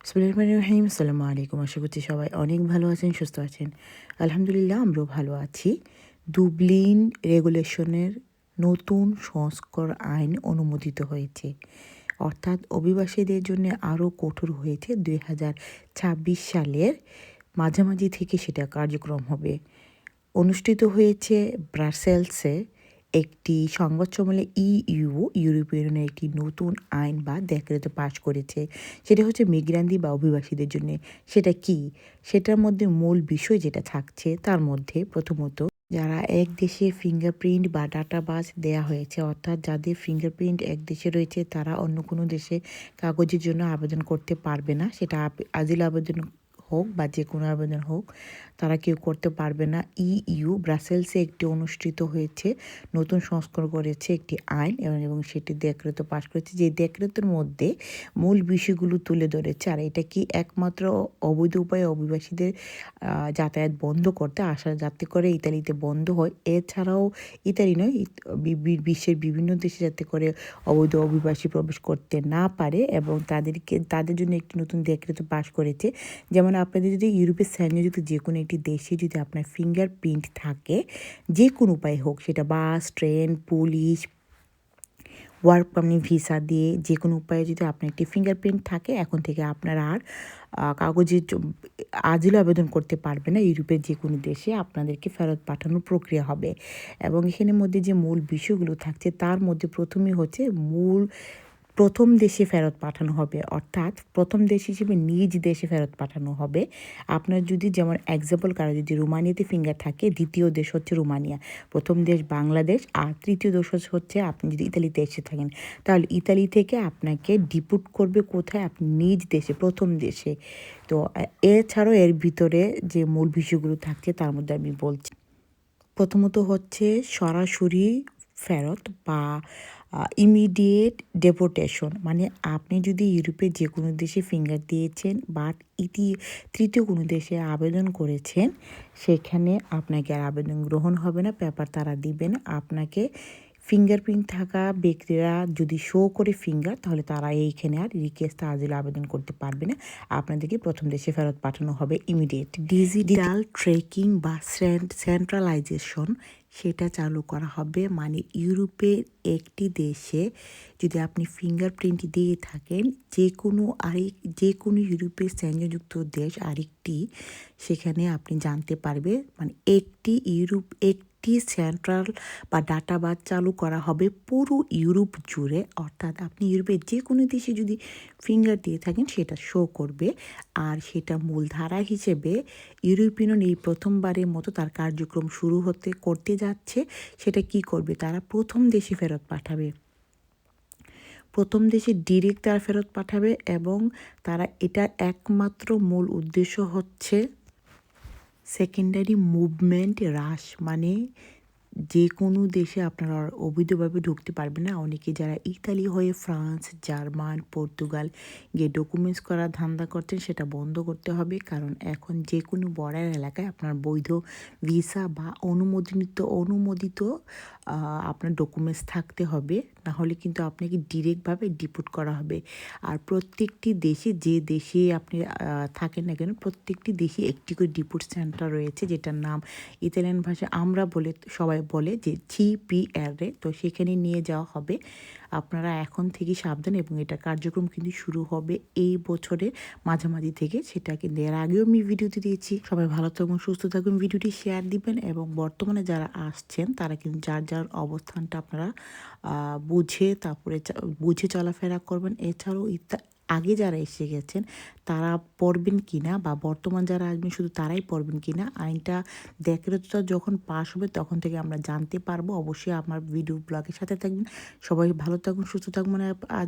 বিসমিল্লাহির রহিম। আসসালামু আলাইকুম। আশা করছি সবাই অনেক ভালো আছেন, সুস্থ আছেন। আলহামদুলিল্লাহ, আমরাও ভালো আছি। দুবলিন রেগুলেশনের নতুন সংস্কর আইন অনুমোদিত হয়েছে। অর্থাৎ অভিবাসীদের জন্য আরও কঠোর হয়েছে দুই হাজার ছাব্বিশ সালের মাঝামাঝি থেকে সেটা কার্যক্রম হবে। অনুষ্ঠিত হয়েছে ব্রাসেলসে একটি সংবাদ সম্মেলনে ইইউ ইউরোপীয় ইউনিয়নের একটি নতুন আইন বা দেখরেত পাশ করেছে। সেটা হচ্ছে মিগ্রান্তি বা অভিবাসীদের জন্য। সেটা কি? সেটার মধ্যে মূল বিষয় যেটা থাকছে, তার মধ্যে প্রথমত যারা এক দেশে ফিঙ্গারপ্রিন্ট বা ডাটাবাস দেয়া হয়েছে, অর্থাৎ যাদের ফিঙ্গারপ্রিন্ট এক দেশে রয়েছে, তারা অন্য কোনো দেশে কাগজের জন্য আবেদন করতে পারবে না। সেটা আজিল আবেদন হোক বা যে কোনো আবেদন হোক, তারা কেউ করতে পারবে না। ইইউ ব্রাসেলসে একটি অনুষ্ঠিত হয়েছে, নতুন সংস্করণ করেছে একটি আইন এবং সেটি দেখরেত পাশ করেছে। যে দেখরেতের মধ্যে মূল বিষয়গুলো তুলে ধরেছে, আর এটা কি একমাত্র অবৈধ উপায়ে অভিবাসীদের যাতায়াত বন্ধ করতে আসা যাতে করে ইতালিতে বন্ধ হয়? এছাড়াও ইতালি নয় বিশ্বের বিভিন্ন দেশে যাতে করে অবৈধ অভিবাসী প্রবেশ করতে না পারে এবং তাদেরকে, তাদের জন্য একটি নতুন দেখরেত পাশ করেছে। যেমন আপনাদের যদি ইউরোপের সংযোজিত যে কোনো একটি দেশে যদি আপনার ফিঙ্গার প্রিন্ট থাকে যে কোনো উপায় হোক, সেটা bus, train, police work permit visa দিয়ে যে কোনো উপায়ে যদি আপনার একটি ফিঙ্গারপ্রিন্ট থাকে, এখন থেকে আপনারা আর কাগজের আজিল আবেদন করতে পারবে না। ইউরোপের যে কোনো দেশে আপনাদেরকে ফেরত পাঠানোর প্রক্রিয়া হবে। এবং এখানের মধ্যে যে মূল বিষয়গুলো থাকছে, তার মধ্যে প্রথমে হচ্ছে মূল প্রথম দেশে ফেরত পাঠানো হবে, অর্থাৎ প্রথম দেশ হিসেবে নিজ দেশে ফেরত পাঠানো হবে। আপনার যদি যেমন এক্সাম্পল কারও যদি রোমানিয়াতে ফিঙ্গার থাকে, দ্বিতীয় দেশ হচ্ছে রোমানিয়া। প্রথম দেশ বাংলাদেশ, আর তৃতীয় দেশ হচ্ছে আপনি যদি ইতালিতে এসে থাকেন। তাহলে ইতালি থেকে আপনাকে ডিপুট করবে কোথায়? আপনি নিজ দেশে, প্রথম দেশে। তো এছাড়াও এর ভিতরে যে মূল বিষয়গুলো থাকছে, তার মধ্যে আমি বলছি। প্রথমত হচ্ছে সরাসরি ফেরত বা ইমিডিয়েট ডেপোটেশন মানে আপনি যদি ইউরোপের যে কোনো দেশে ফিঙ্গার দিয়েছেন বাট ইতি তৃতীয় কোনো দেশে আবেদন করেছেন সেখানে আপনাকে আর আবেদন গ্রহণ হবে না পেপার তারা দিবেন। আপনাকে ফিঙ্গারপ্রিন্ট থাকা ব্যক্তিরা যদি শো করে ফিঙ্গার তাহলে তারা এইখানে আর রিকোয়েস্ট আজিল আবেদন করতে পারবে না। আপনাদেরকে প্রথম দেশে ফেরত পাঠানো হবে ইমিডিয়েট ডিজিটাল ট্রেকিং বা সেন্ট্রালাইজেশন সেটা চালু করা হবে। মানে ইউরোপের একটি দেশে যদি আপনি ফিঙ্গারপ্রিন্ট দিয়ে থাকেন যে কোনো আরেক যে কোনো ইউরোপের সংযুক্ত দেশ আরেকটি, সেখানে আপনি জানতে পারবে। মানে একটি ইউরোপ এক একটি সেন্ট্রাল বা ডাটা ডাটাবাস চালু করা হবে পুরো ইউরোপ জুড়ে। অর্থাৎ আপনি ইউরোপের যে কোনো দেশে যদি ফিঙ্গার দিয়ে থাকেন, সেটা শো করবে। আর সেটা মূলধারা হিসেবে ইউরোপিয়ান এই প্রথমবারের মতো তার কার্যক্রম শুরু হতে, করতে যাচ্ছে। সেটা কি করবে? তারা প্রথম দেশে ফেরত পাঠাবে। প্রথম দেশে ডিরেক্ট তারা ফেরত পাঠাবে এবং তারা এটা একমাত্র মূল উদ্দেশ্য হচ্ছে সেকেন্ডারি মুভমেন্ট হ্রাস মানে যে কোনো দেশে আপনারা অবৈধভাবে ঢুকতে পারবেন না। অনেকে যারা ইতালি হয়ে ফ্রান্স, জার্মান, পর্তুগাল গিয়ে ডকুমেন্টস করার ধান্দা করছেন, সেটা বন্ধ করতে হবে। কারণ এখন যে কোনো বর্ডার এলাকায় আপনার বৈধ ভিসা বা অনুমোদিত অনুমোদিত আপনার ডকুমেন্টস থাকতে হবে। না হলে কিন্তু আপনাকে ডিরেক্টভাবে ডিপুট করা হবে। আর প্রত্যেকটি দেশে যে দেশে আপনি থাকেন না কেন, প্রত্যেকটি দেশে একটি করে ডিপোর্ট সেন্টার রয়েছে, যেটার নাম ইতালিয়ান ভাষায় আমরা বলে সবাই বলে যে জিপিআরে তো সেখানে নিয়ে যাওয়া হবে। আপনারা এখন থেকে সাবধান এবং এটা কার্যক্রম কিন্তু শুরু হবে এই বছরের মাঝামাঝি থেকে। সেটা কিন্তু এর আগেও আমি ভিডিওতে দিয়েছি। সবাই ভালো থাকবেন সুস্থ থাকবেন ভিডিওটি শেয়ার দিবেন এবং বর্তমানে যারা আসছেন, তারা কিন্তু যার যার অবস্থানটা আপনারা বুঝে তারপরে বুঝে চলাফেরা করবেন। এছাড়াও আগে যারা এসে গেছেন, তারা পড়বেন কি না বা বর্তমান যারা আসবেন, শুধু তারাই পড়বেন কি না আইনটা দেখরেটা যখন পাশ হবে তখন থেকে আমরা জানতে পারব। অবশ্যই আমার ভিডিও ব্লগের সাথে থাকবেন। সবাই ভালো থাকুন, সুস্থ থাকবেন আজ